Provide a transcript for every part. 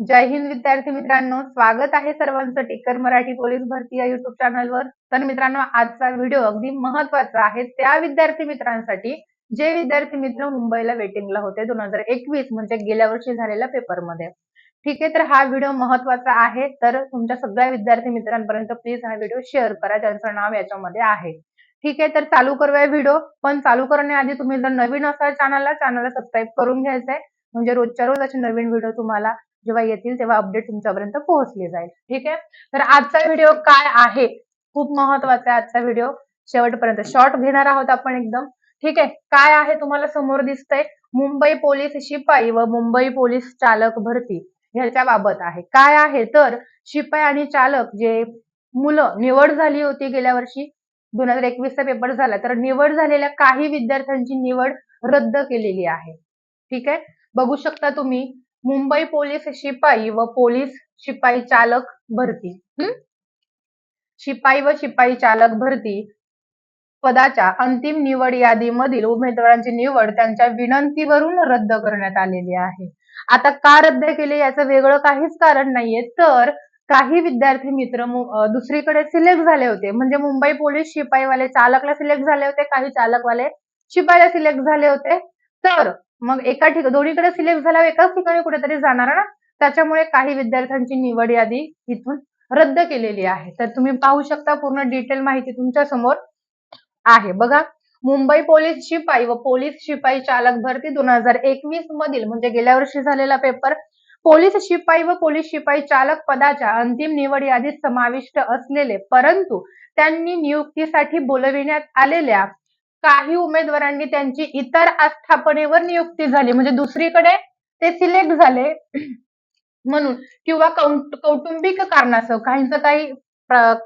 जय हिंद विद्यार्थी मित्रांनो स्वागत आहे सर्वांचं टेकर मराठी पोलीस भरती या युट्यूब चॅनलवर तर मित्रांनो आजचा व्हिडिओ अगदी महत्त्वाचा आहे. त्या विद्यार्थी मित्रांसाठी जे विद्यार्थी मित्र मुंबईला वेटिंगला होते दोन हजार एकवीस म्हणजे गेल्या वर्षी झालेल्या पेपरमध्ये ठीक आहे तर हा व्हिडिओ महत्त्वाचा आहे. तर तुमच्या सगळ्या विद्यार्थी मित्रांपर्यंत प्लीज हा व्हिडिओ शेअर करा. ज्यांचं नाव याच्यामध्ये आहे. ठीक आहे तर चालू करूया व्हिडिओ पण चालू करण्याआधी तुम्ही जर नवीन असाल चॅनलला चॅनलला सबस्क्राईब करून घ्यायचंय. म्हणजे रोजच्या रोज असे नवीन व्हिडिओ तुम्हाला जेव्हा येतील तेव्हा अपडेट तुमच्यापर्यंत पोहोचली जाईल. ठीक आहे? तर आजचा व्हिडिओ काय आहे? खूप महत्त्वाचा आहे आजचा व्हिडिओ शेवटपर्यंत शॉर्ट घेणार आहोत आपण एकदम. ठीक आहे? काय आहे तुम्हाला समोर दिसतंय? मुंबई पोलीस शिपाई व मुंबई पोलीस चालक भरती ह्याच्या बाबत आहे. काय आहे? तर शिपाई आणि चालक जे मुलं निवड झाली होती गेल्या वर्षी दोन हजार एकवीसचा पेपर झाला तर निवड झालेल्या काही विद्यार्थ्यांची निवड रद्द केलेली आहे. ठीक आहे? बघू शकता तुम्ही. मुंबई पोलीस शिपाई व पोलीस शिपाई चालक भरती. शिपाई व शिपाई चालक भरती पदाच्या अंतिम निवड यादीमधील उमेदवारांची निवड त्यांच्या विनंतीवरून रद्द करण्यात आलेली आहे. आता का रद्द केले याचं वेगळं काहीच कारण नाहीये. तर काही विद्यार्थी मित्र दुसरीकडे सिलेक्ट झाले होते. म्हणजे मुंबई पोलीस शिपाईवाले चालकला सिलेक्ट झाले होते. काही चालकवाले शिपाईला सिलेक्ट झाले होते. तर मग एका ठिकाणी दोन्हीकडे सिलेक्ट झाल्यावर एकाच ठिकाणी कुठेतरी जाणार ना? त्याच्यामुळे काही विद्यार्थ्यांची निवड यादी इथून रद्द केलेली आहे. तर तुम्ही पाहू शकता पूर्ण डिटेल माहिती तुमच्यासमोर आहे. बघा मुंबई पोलीस शिपाई व पोलीस शिपाई चालक भरती दोन हजार एकवीस मधील म्हणजे गेल्या वर्षी झालेला पेपर पोलीस शिपाई व पोलीस शिपाई चालक पदाच्या अंतिम निवड यादीत समाविष्ट असलेले परंतु त्यांनी नियुक्तीसाठी बोलविण्यात आलेल्या काही उमेदवारांनी त्यांची इतर आस्थापनेवर नियुक्ती झाली. म्हणजे दुसरीकडे ते सिलेक्ट झाले. म्हणून किंवा कौटुंबिक कारणासह काहींचं काही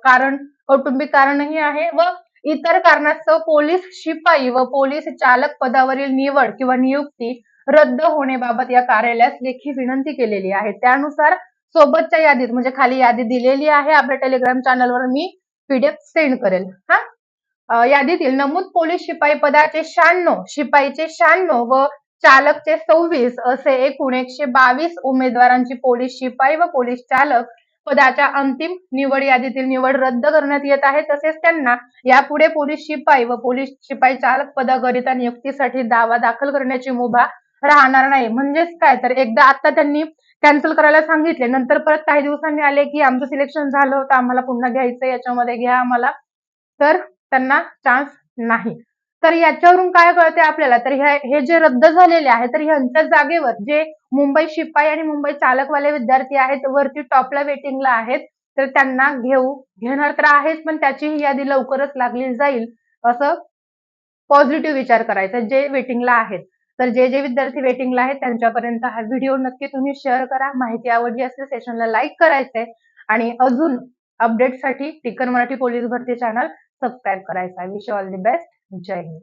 कारण कौटुंबिक कारणही आहे व इतर कारणास्तव पोलीस शिपाई व पोलीस चालक पदावरील निवड किंवा नियुक्ती रद्द होण्याबाबत या कार्यालयास लेखी विनंती केलेली आहे. त्यानुसार सोबतच्या यादीत म्हणजे खाली यादी दिलेली आहे. आपल्या टेलिग्राम चॅनलवर मी पीडीएफ सेंड करेल. हा? यादीतील नमूद पोलीस शिपाई पदाचे शहाण्णव शिपाईचे शहाण्णव व चालकचे सव्वीस असे एकूण एकशे बावीस उमेदवारांची पोलीस शिपाई व पोलीस चालक पदाच्या अंतिम निवड यादीतील निवड रद्द करण्यात येत आहे. तसेच त्यांना यापुढे पोलीस शिपाई व पोलीस शिपाई चालक पदाकरिता नियुक्तीसाठी दावा दाखल करण्याची मुभा राहणार नाही. म्हणजेच काय? तर एकदा आता त्यांनी कॅन्सल करायला सांगितले. नंतर परत काही दिवसांनी आले की आमचं सिलेक्शन झालं होतं. आम्हाला पुन्हा घ्यायचं याच्यामध्ये घ्या आम्हाला. तर त्यांना चान्स नाही. तर याच्यावरून काय कळते आपल्याला? तर हे जे रद्द झालेले आहे तर ह्यांच्या जागेवर जे मुंबई शिपाई आणि मुंबई चालकवाले विद्यार्थी आहेत वरती टॉपला वेटिंगला आहेत तर त्यांना घेऊ घेणार तर आहेच पण त्याची यादी लवकरच लागली जाईल असं पॉझिटिव्ह विचार करायचा जे वेटिंगला आहेत. तर जे जे विद्यार्थी वेटिंगला आहेत त्यांच्यापर्यंत हा व्हिडिओ नक्की तुम्ही शेअर करा. माहिती आवडली असेल सेशनला लाईक करायचंय. आणि अजून अपडेटसाठी टिकर मराठी पोलीस भरती चॅनल सबस्क्राईब करायचा विश ऑल दी बेस्ट. जय हिंद.